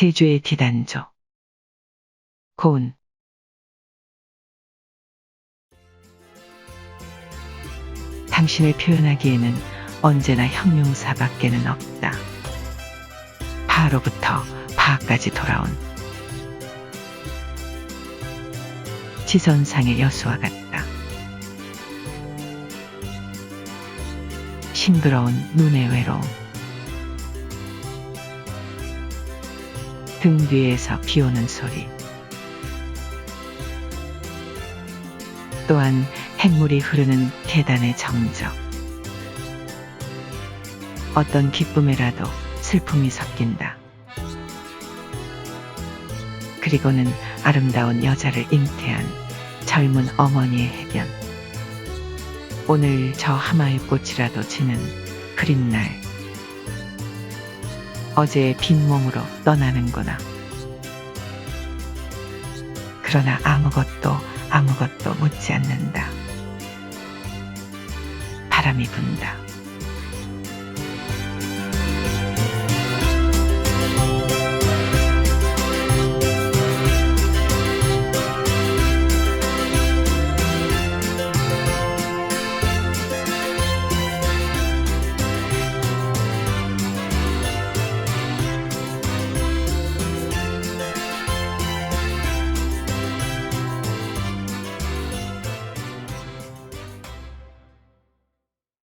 제주의 디단조. 고운. 당신을 표현하기에는 언제나 형용사밖에는 없다. 파로부터 파까지 돌아온 지선상의 여수와 같다. 싱그러운 눈의 외로움. 등 뒤에서 비 오는 소리. 또한 햇물이 흐르는 계단의 정적. 어떤 기쁨에라도 슬픔이 섞인다. 그리고는 아름다운 여자를 잉태한 젊은 어머니의 해변. 오늘 저 하마의 꽃이라도 지는 그린 날. 어제의 빈몸으로 떠나는구나. 그러나 아무것도 아무것도 묻지 않는다. 바람이 분다.